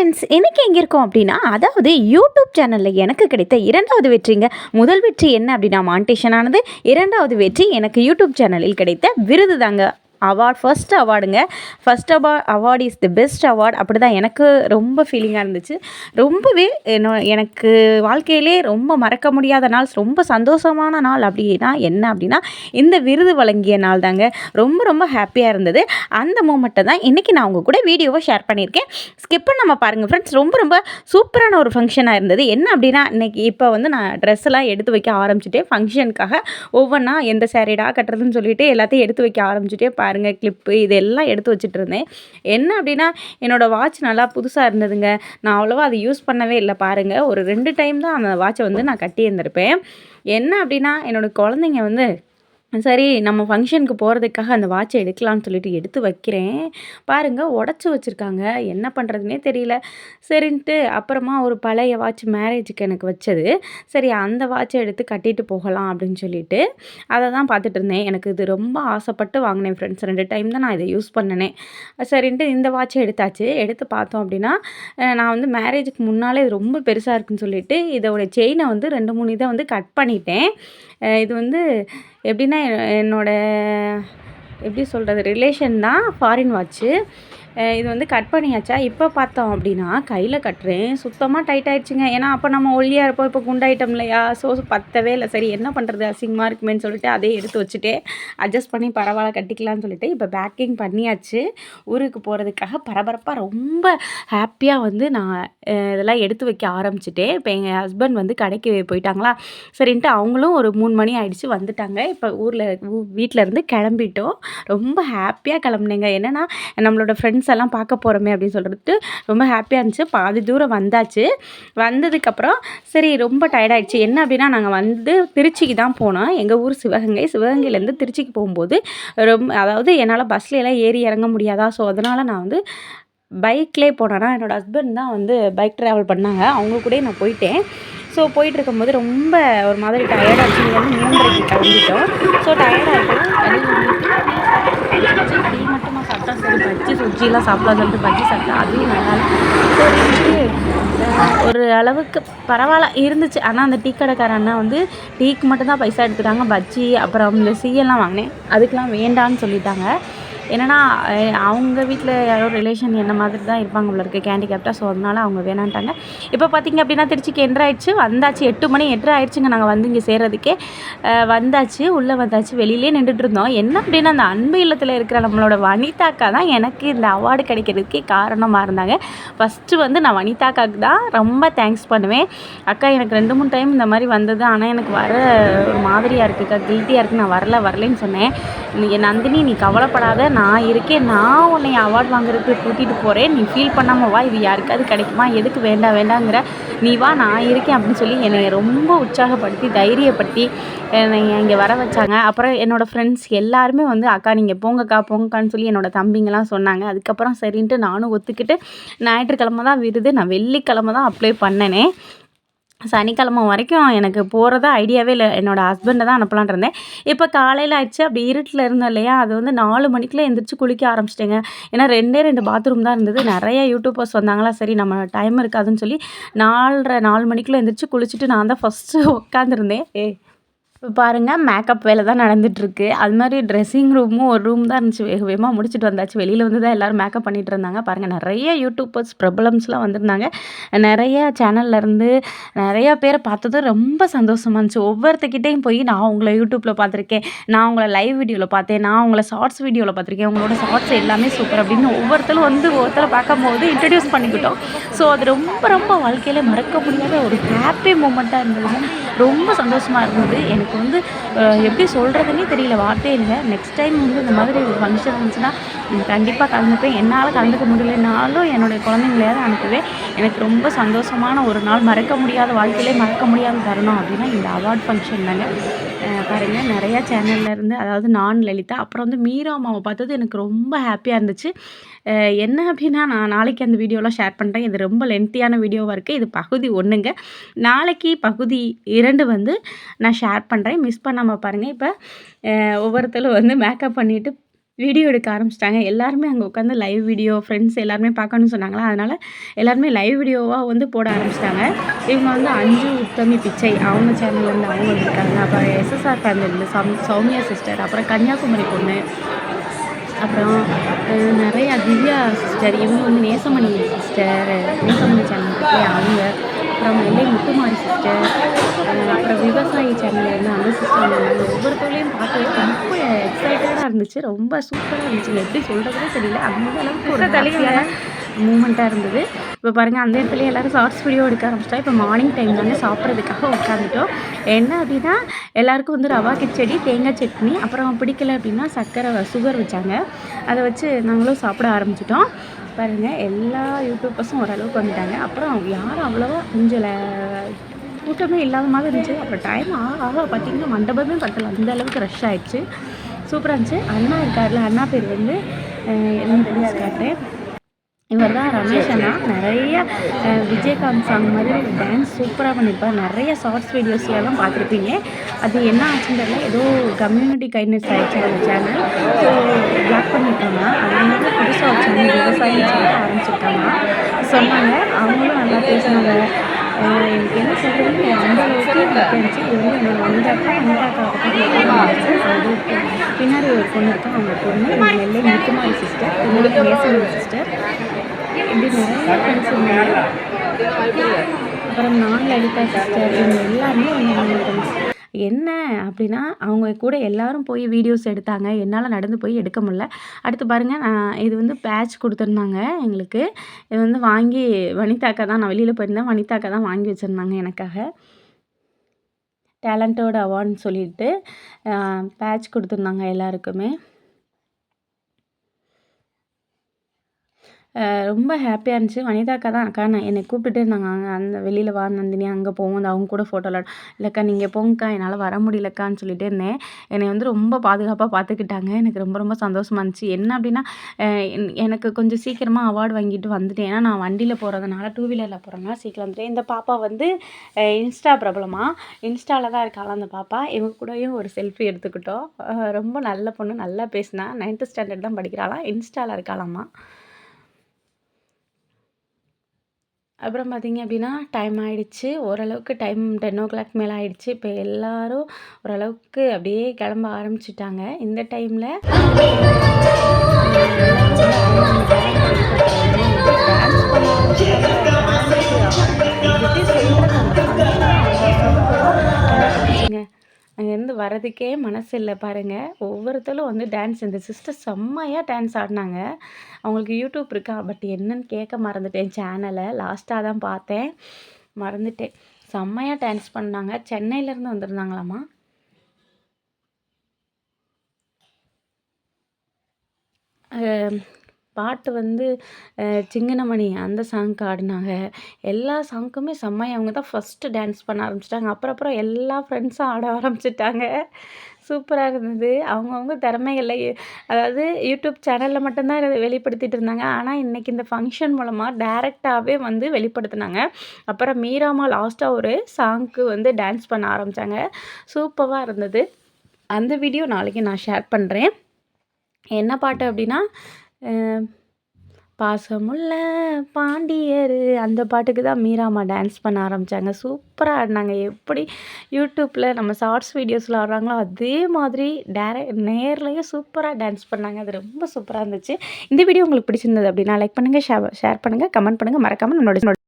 Friends இன்றைக்கி எங்கே இருக்கோம் அப்படின்னா அதாவது யூடியூப் சேனலில் எனக்கு கிடைத்த இரண்டாவது வெற்றிங்க. முதல் வெற்றி என்ன அப்படின்னா மாண்டேஷன் ஆனது. இரண்டாவது வெற்றி எனக்கு யூடியூப் சேனலில் கிடைத்த விருது தாங்க அவார்ட் ஃபஸ்ட் அவார்டுங்க. ஃபஸ்ட் அவா award is the best award அப்படி தான் எனக்கு ரொம்ப ஃபீலிங்காக இருந்துச்சு. ரொம்பவே என்ன எனக்கு வாழ்க்கையிலே ரொம்ப மறக்க முடியாத நாள் ரொம்ப சந்தோஷமான நாள் அப்படின்னா என்ன அப்படின்னா இந்த விருது வழங்கிய நாள் தாங்க ரொம்ப ரொம்ப ஹாப்பியாக இருந்தது. அந்த மூமெண்ட்டை தான் இன்றைக்கி நான் உங்கள் கூட வீடியோவை ஷேர் பண்ணியிருக்கேன். ஸ்கிப் நம்ம பாருங்கள் ஃப்ரெண்ட்ஸ் ரொம்ப ரொம்ப சூப்பரான ஒரு ஃபங்க்ஷனாக இருந்தது. என்ன அப்படின்னா இன்றைக்கி இப்போ வந்து நான் ட்ரெஸ் எல்லாம் எடுத்து வைக்க ஆரம்பிச்சுட்டேன். ஃபங்க்ஷனுக்காக ஒவ்வொன்றா எந்த சேரீடாக கட்டுறதுன்னு சொல்லிட்டு எல்லாத்தையும் எடுத்து வைக்க ஆரம்பிச்சிட்டே பாருங்கள் கிளிப்பு இதெல்லாம் எடுத்து வச்சுட்டு இருந்தேன் என்ன அப்படின்னா என்னோடய வாட்ச் நல்லா புதுசாக இருந்ததுங்க. நான் அவ்வளோவா அதை யூஸ் பண்ணவே இல்லை பாருங்கள் ஒரு ரெண்டு டைம் தான் அந்த வாட்சை வந்து நான் கட்டியிருந்திருப்பேன். என்ன அப்படின்னா என்னோடய குழந்தைங்க வந்து சரி நம்ம ஃபங்க்ஷனுக்கு போகிறதுக்காக அந்த வாட்சை எடுக்கலாம்னு சொல்லிட்டு எடுத்து வைக்கிறேன். பாருங்கள் உடச்சி வச்சுருக்காங்க. என்ன பண்ணுறதுனே தெரியல. சரின்ட்டு அப்புறமா ஒரு பழைய வாட்ச் மேரேஜுக்கு எனக்கு வச்சது. சரி அந்த வாட்சை எடுத்து கட்டிட்டு போகலாம் அப்படின்னு சொல்லிட்டு அதை தான் பார்த்துட்டு இருந்தேன். எனக்கு இது ரொம்ப ஆசைப்பட்டு வாங்கினேன் ஃப்ரெண்ட்ஸ் ரெண்டு டைம் தான் நான் இதை யூஸ் பண்ணினேன் சரின்ட்டு இந்த வாட்சை எடுத்தாச்சு. எடுத்து பார்த்தோம் அப்படின்னா நான் வந்து மேரேஜுக்கு முன்னாலே இது ரொம்ப பெருசாக இருக்குன்னு சொல்லிட்டு இதோட செயினை வந்து ரெண்டு மூணு இதை வந்து கட் பண்ணிட்டேன். இது வந்து எப்படின்னா என்னோடய எப்படி சொல்கிறது ரிலேஷன் தான் ஃபாரின் வாட்ச்சு இது வந்து கட் பண்ணியாச்சா? இப்போ பார்த்தோம் அப்படின்னா கையில் கட்டுறேன். சுத்தமாக டைட் ஆயிடுச்சுங்க. ஏன்னா அப்போ நம்ம ஒல்லியாக இருப்போம். இப்போ குண்டாயிட்டம் இல்லையா? ஸோ பத்தவே இல்லை. சரி என்ன பண்ணுறது அசிங்கமாக இருக்குமேன்னு சொல்லிட்டு அதே எடுத்து வச்சுட்டு அட்ஜஸ்ட் பண்ணி பரவாயில்ல கட்டிக்கலாம்னு சொல்லிட்டு இப்போ பேக்கிங் பண்ணியாச்சு. ஊருக்கு போகிறதுக்காக பரபரப்பாக ரொம்ப ஹாப்பியாக வந்து நான் இதெல்லாம் எடுத்து வைக்க ஆரம்பிச்சிட்டேன். இப்போ எங்கள் ஹஸ்பண்ட் வந்து கடைக்கு போயிட்டாங்களா? சரின்ட்டு அவங்களும் ஒரு மூணு மணி ஆகிடுச்சு வந்துட்டாங்க. இப்போ ஊரில் வீட்டில் இருந்து கிளம்பிட்டோம். ரொம்ப ஹாப்பியாக கிளம்புனேங்க. என்னென்னா நம்மளோட ஃப்ரெண்ட்ஸ் ஃப்ரெண்ட்ஸ் எல்லாம் பார்க்க போகிறோமே அப்படின்னு சொல்லிட்டு ரொம்ப ஹாப்பியாக இருந்துச்சு. பாதி தூரம் வந்தாச்சு. வந்ததுக்கப்புறம் சரி ரொம்ப டயர்டாயிடுச்சு என்ன அப்படின்னா நாங்கள் வந்து திருச்சிக்கு தான் போனோம். எங்கள் ஊர் சிவகங்கை. சிவகங்கையிலேருந்து திருச்சிக்கு போகும்போது ரொம்ப அதாவது என்னால் பஸ்ல எல்லாம் ஏறி இறங்க முடியாதா? ஸோ அதனால் நான் வந்து பைக்லேயே போனேன்னா என்னோடய ஹஸ்பண்ட் தான் வந்து பைக் ட்ராவல் பண்ணாங்க. அவங்க கூட நான் போயிட்டேன். ஸோ போயிட்டு இருக்கும்போது ரொம்ப ஒரு மாதிரி டயர்டாகிடுச்சு இங்கே மூன்றரை கிளம்பிட்டோம். ஸோ டயர்டாக இருக்கும் சாப்பிட்டா சரி பஜ்ஜி சுஜிலாம் சாப்பிடலாம் சொல்லிட்டு பஜ்ஜி சாப்பிட்டா அதுவும் நல்லா ஒரு அளவுக்கு பரவாயில்ல இருந்துச்சு. ஆனால் அந்த டீ கடைக்கார அண்ணா வந்து டீக்கு மட்டும்தான் பைசா எடுத்துட்டாங்க. பஜ்ஜி அப்புறம் இந்த சீயெல்லாம் வாங்கினேன். அதுக்கெலாம் வேண்டான்னு சொல்லிட்டாங்க. என்னென்னா அவங்க வீட்டில் யாரோ ரிலேஷன் என்ன மாதிரி தான் இருப்பாங்க உள்ள இருக்குது கேண்டிகேப்டாக ஸோ அதனால அவங்க வேணான்ட்டாங்க. இப்போ பார்த்திங்க அப்படின்னா திருச்சிக்கு என்ட்ரு ஆயிடுச்சு வந்தாச்சு. எட்டு மணி எட்ரு ஆயிடுச்சுங்க நாங்கள் வந்து இங்கே சேர்றதுக்கே. வந்தாச்சு உள்ளே வந்தாச்சு வெளியிலே நின்றுட்டு இருந்தோம். என்ன அப்படின்னா அந்த அன்பு இல்லத்தில் இருக்கிற நம்மளோட வனிதாக்கா தான் எனக்கு இந்த அவார்டு கிடைக்கிறதுக்கே காரணமாக இருந்தாங்க. ஃபஸ்ட்டு வந்து நான் வனிதாக்காவுக்கு தான் ரொம்ப தேங்க்ஸ் பண்ணுவேன். அக்கா எனக்கு ரெண்டு மூணு டைம் இந்த மாதிரி வந்தது. ஆனால் எனக்கு வர ஒரு மாதிரியாக இருக்குக்கா கில்ட்டியாக இருக்குது நான் வரல வரலன்னு சொன்னேன். நந்தினி நீ கவலைப்படாத. நான் இருக்கேன். நான் உன்னை அவார்ட் வாங்குறதுக்கு கூட்டிகிட்டு போகிறேன் நீ ஃபீல் பண்ணாமல் வா. இது யாருக்காவது கிடைக்குமா? எதுக்கு? வேண்டாம் வேண்டாங்கிற நீ வா நான் இருக்கேன் அப்படின்னு சொல்லி என்னை ரொம்ப உற்சாகப்படுத்தி தைரியப்படுத்தி என்னை இங்கே வர வச்சாங்க. அப்புறம் என்னோடய ஃப்ரெண்ட்ஸ் எல்லாருமே வந்து அக்கா நீங்கள் போங்கக்கா போங்கக்கான்னு சொல்லி என்னோடய தம்பிங்கெல்லாம் சொன்னாங்க. அதுக்கப்புறம் சரின்ட்டு நானும் ஒத்துக்கிட்டு ஞாயிற்றுக்கிழமை தான் விருது. நான் வெள்ளிக்கிழமை தான் அப்ளை பண்ணனே. சனிக்கிழமை வரைக்கும் எனக்கு போகிறதா ஐடியாவே இல்லை. என்னோடய ஹஸ்பண்டை தான் அனுப்பலான் இருந்தேன். இப்போ காலையில் ஆயிடுச்சு. அப்படி இருட்டில் இருந்தோம் இல்லையா? அது வந்து நாலு மணிக்குள்ளே எழுந்திரிச்சு குளிக்க ஆரம்பிச்சிட்டேங்க. ஏன்னா ரெண்டே ரெண்டு பாத்ரூம் தான் இருந்தது. நிறைய யூடியூபர்ஸ் வந்தாங்களா? சரி நம்ம டைம் இருக்காதுன்னு சொல்லி நாலரை நாலு மணிக்குள்ளே எழுந்திரிச்சு குளிச்சுட்டு நான் தான் ஃபஸ்ட்டு உட்காந்துருந்தேன் ஏ இப்போ பாருங்கள் மேக்கப் வேலை தான் நடந்துகிட்ருக்கு அது மாதிரி ட்ரெஸ்ஸிங் ரூமும் ஒரு ரூம் தான் இருந்துச்சு. வேக வேகமாக முடிச்சுட்டு வந்தாச்சு. வெளியில் வந்து தான் எல்லோரும் மேக்கப் பண்ணிகிட்டு இருந்தாங்க. பாருங்கள் நிறைய யூடியூபர்ஸ் ப்ரபலம்ஸ்லாம் வந்திருந்தாங்க. நிறைய சேனல்லேருந்து நிறையா பேரை பார்த்ததும் ரொம்ப சந்தோஷமாக இருந்துச்சு. ஒவ்வொருத்தக்கிட்டேயும் போய் நான் உங்களை யூடியூப்பில் பார்த்துருக்கேன். நான் உங்களை லைவ் வீடியோவில் பார்த்தேன். நான் உங்களை ஷார்ட்ஸ் வீடியோவில் பார்த்துருக்கேன். உங்களோட ஷார்ட்ஸ் எல்லாமே சூப்பர் அப்படின்னு ஒவ்வொருத்தரும் வந்து ஒருத்தரை பார்க்கும்போது இன்ட்ரடியூஸ் பண்ணிக்கிட்டோம். ஸோ அது ரொம்ப ரொம்ப வாழ்க்கையில் மறக்க முடியாத ஒரு ஹாப்பி மூமெண்ட்டாக இருந்தது ரொம்ப சந்தோஷமாக இருந்தது. எனக்கு வந்து எப்படி சொல்கிறதுனே தெரியல வார்த்தையே இல்லை. நெக்ஸ்ட் டைம் வந்து இந்த மாதிரி ஒரு ஃபங்க்ஷன் இருந்துச்சுன்னா கண்டிப்பாக கலந்துப்பேன். என்னால் கலந்துக்க முடியலனாலும் என்னுடைய குழந்தைங்களையாவது அனுப்புவேன். எனக்கு ரொம்ப சந்தோஷமான ஒரு நாள். மறக்க முடியாத வாழ்க்கையிலே மறக்க முடியாத தருணம் அப்படின்னா இந்த அவார்ட் ஃபங்க்ஷன் தாங்க. பாருங்கள் நிறையா சேனல்லேருந்து அதாவது நான் லலிதா அப்புறம் வந்து மீரா அம்மாவை பார்த்தது எனக்கு ரொம்ப ஹாப்பியாக இருந்துச்சு. என்ன அப்படின்னா நான் நாளைக்கு அந்த வீடியோலாம் ஷேர் பண்ணுறேன் இது ரொம்ப லென்த்தியான வீடியோவாக இருக்குது இது பகுதி ஒன்றுங்க நாளைக்கு பகுதி இரண்டு வந்து நான் ஷேர் பண்ணுறேன் மிஸ் பண்ணாமல் பாருங்கள் இப்போ ஒவ்வொருத்தரும் வந்து மேக்கப் பண்ணிவிட்டு வீடியோ எடுக்க ஆரம்பிச்சிட்டாங்க. எல்லாருமே அங்கே உட்காந்து லைவ் வீடியோ ஃப்ரெண்ட்ஸ் எல்லாருமே பார்க்கணும்னு சொன்னாங்களா? அதனால் எல்லாருமே லைவ் வீடியோவாக வந்து போட ஆரம்பிச்சிட்டாங்க. இவங்க வந்து அஞ்சு உத்தமி பிச்சை. அவங்க சேனல்லேருந்து அவங்க வந்திருக்காங்க அப்புறம் எஸ்எஸ்ஆர் ஃபேமிலியிலேருந்து சம் சௌமியா சிஸ்டர் அப்புறம் கன்னியாகுமரி பொண்ணு. அப்புறம் நிறையா திவ்யா சிஸ்டர் இவங்க வந்து நேசமணி சிஸ்டர் நேசமணி சேனல் அவங்க அப்புறம் எல்லை முத்துமாரி சிஸ்டர் அப்புறம் விவசாயி சேனல் வந்து அந்த சிஸ்டர் வந்தாங்க. ஒவ்வொருத்தவங்களையும் பார்த்து ரொம்ப எக்ஸைட்டடாக இருந்துச்சு. ரொம்ப சூப்பராக இருந்துச்சு. எப்படி சொல்கிறதுனே தெரியல. அந்த அளவுக்கு ஒரு ஹாப்பியான மூமெண்ட்டாக இருந்தது. இப்போ பாருங்கள் அந்த இடத்துல எல்லாரும் ஷார்ட்ஸ் வீடியோ எடுக்க ஆரம்பிச்சிட்டா இப்போ மார்னிங் டைம் வந்து சாப்பிட்றதுக்காக உட்காந்துட்டோம் என்ன அப்படின்னா எல்லாருக்கும் வந்து ரவா கிச்சடி தேங்காய் சட்னி அப்புறம் பிடிக்கல அப்படின்னா சர்க்கரை சுகர் வச்சாங்க. அதை வச்சு நாங்களும் சாப்பிட ஆரம்பிச்சிட்டோம். பாருங்கள் எல்லா யூடியூபர்ஸும் ஓரளவுக்கு வந்துட்டாங்க. அப்புறம் யாரும் அவ்வளோவா கொஞ்சம் கூட்டமே இல்லாத மாதிரி இருந்துச்சு. அப்புறம் டைம் ஆக ஆக பார்த்தீங்கன்னா மண்டபமே பத்தல. அந்த அளவுக்கு ரஷ் ஆயிடுச்சு. சூப்பராக இருந்துச்சு. அண்ணா இருக்கார்ல அண்ணா பேர் வந்து என்னன்னு தெரியாது. காட்டுறேன் இவர் தான் ரமேஷ் அண்ணா. நிறைய விஜயகாந்த் சாங் மாதிரி டான்ஸ் சூப்பராக பண்ணியிருப்பார் நிறைய ஷார்ட்ஸ் வீடியோஸ்லாம் பார்த்துருப்பீங்க. அது என்ன ஆச்சுன்னு தெரியல. ஏதோ கம்யூனிட்டி கைண்ட்னஸ் ஆயிடுச்சு அந்த சேனல் ஸோ பிளாக் பண்ணியிருக்காங்க அதனால புதுசாக ஒரு சேனல் விவசாயி சேனல் ஆரம்பிச்சிருக்காங்க. சொன்னாங்க. அவங்களும் நல்லா பேசினாங்க. எனக்கு என்ன சொல்கிறதுன்னு அந்த அளவுக்கு இருந்துச்சு இது வந்து என்னோட வந்தாக்கா வந்தாக்கா அது பின்னாடி ஒரு பொண்ணு இருக்கா அவங்க பொண்ணு. இந்த நெல்லை முத்துமாரி சிஸ்டர் இன்னொரு நேசமணி சிஸ்டர் இப்படி நிறைய ஃப்ரெண்ட்ஸ் இருந்தாங்க அப்புறம் நான் லலிதா சிஸ்டர் இவங்க எல்லாருமே ஃப்ரெண்ட்ஸ் என்ன அப்படின்னா அவங்க கூட எல்லாரும் போய் வீடியோஸ் எடுத்தாங்க. என்னால் நடந்து போய் எடுக்க முடியல. அடுத்து பாருங்கள் நான் இது வந்து பேட்ச் கொடுத்துருந்தாங்க எங்களுக்கு. இது வந்து வாங்கி வனிதாக்கா தான் நான் வெளியில் போயிருந்தேன். வனிதாக்கா தான் வாங்கி வச்சுருந்தாங்க எனக்காக. டேலண்டோட அவார்ட்னு சொல்லிட்டு பேட்ச் கொடுத்துருந்தாங்க எல்லாருக்குமே. ரொம்ப ஹாப்பியாக இருந்துச்சு. வனிதாக்கா தான். அக்கா நான் என்னை கூப்பிட்டுட்டே இருந்தாங்க அங்கே அந்த வெளியில் வா நந்தினி அங்கே போவோம். அந்த அவங்க கூட ஃபோட்டோலாம் இல்லைக்கா நீங்கள் போங்கக்கா. என்னால் வர முடியலக்கான்னு சொல்லிட்டே இருந்தேன். என்னை வந்து ரொம்ப பாதுகாப்பாக பார்த்துக்கிட்டாங்க எனக்கு ரொம்ப ரொம்ப சந்தோஷமாக இருந்துச்சு. என்ன அப்படின்னா என்- எனக்கு கொஞ்சம் சீக்கிரமாக அவார்டு வாங்கிட்டு வந்துட்டேன். ஏன்னா நான் வண்டியில் போகிறதுனால டூ வீலரில் போகிறேன்னா சீக்கிரம் வந்துட்டேன். இந்த பாப்பா வந்து இன்ஸ்டா பிரபலமாக இன்ஸ்டாவில் தான் இருக்காள் அந்த பாப்பா. இவங்க கூடயும் ஒரு செல்ஃபி எடுத்துக்கிட்டோம். ரொம்ப நல்ல பொண்ணு. நல்லா பேசினா. நைன்த்து ஸ்டாண்டர்ட் தான் படிக்கிறாளாம் இன்ஸ்டாவில் இருக்காளாம்மா. அப்புறம் பார்த்திங்க அப்படின்னா டைம் ஆகிடுச்சி ஓரளவுக்கு டைம் டென் ஓ கிளாக் மேலே ஆகிடுச்சி இப்போ எல்லோரும் ஓரளவுக்கு அப்படியே கிளம்ப ஆரம்பிச்சிட்டாங்க. இந்த டைமில் அங்கேருந்து வரதுக்கே மனசு இல்லை பாருங்கள் ஒவ்வொருத்தரும் வந்து டான்ஸ் இந்த சிஸ்டர் செம்மையாக டான்ஸ் ஆடினாங்க. அவங்களுக்கு யூடியூப் இருக்கா? பட் என்னன்னு கேட்க மறந்துட்டேன். சேனலை லாஸ்ட்டாக தான் பார்த்தேன். மறந்துட்டேன். செம்மையாக டான்ஸ் பண்ணாங்க. சென்னையிலேருந்து வந்திருந்தாங்களாம்மா? பாட்டு வந்து சிங்கனமணி அந்த சாங்க்கு ஆடினாங்க. எல்லா சாங்க்குமே செம்மையாக அவங்க தான் ஃபஸ்ட்டு டான்ஸ் பண்ண ஆரம்பிச்சிட்டாங்க. அப்புறம் அப்புறம் எல்லா ஃப்ரெண்ட்ஸும் ஆட ஆரம்பிச்சிட்டாங்க. சூப்பராக இருந்தது. அவங்கவுங்க திறமைகளை அதாவது யூடியூப் சேனலில் மட்டும்தான் இதை வெளிப்படுத்திட்டு இருந்தாங்க. ஆனால் இன்றைக்கி இந்த ஃபங்க்ஷன் மூலமாக டேரெக்டாகவே வந்து வெளிப்படுத்தினாங்க. அப்புறம் மீராமா லாஸ்ட்டாக ஒரு சாங்க்கு வந்து டான்ஸ் பண்ண ஆரம்பித்தாங்க சூப்பராக இருந்தது. அந்த வீடியோ நாளைக்கு நான் ஷேர் பண்ணுறேன் என்ன பாட்டு அப்படின்னா பாசமுள்ள பாண்டியர். அந்த பாட்டுக்கு தான் மீராமா டான்ஸ் பண்ண ஆரம்பித்தாங்க சூப்பராக ஆடினாங்க. எப்படி யூடியூப்பில் நம்ம ஷார்ட்ஸ் வீடியோஸில் ஆடுறாங்களோ அதே மாதிரி டேர நேர்லேயும் சூப்பராக டான்ஸ் பண்ணாங்க. அது ரொம்ப சூப்பராக இருந்துச்சு. இந்த வீடியோ உங்களுக்கு பிடிச்சிருந்தது அப்படின்னா லைக் பண்ணுங்கள் ஷேர் ஷேர் பண்ணுங்கள் கமெண்ட் பண்ணுங்கள் மறக்காமல் நம்மளோட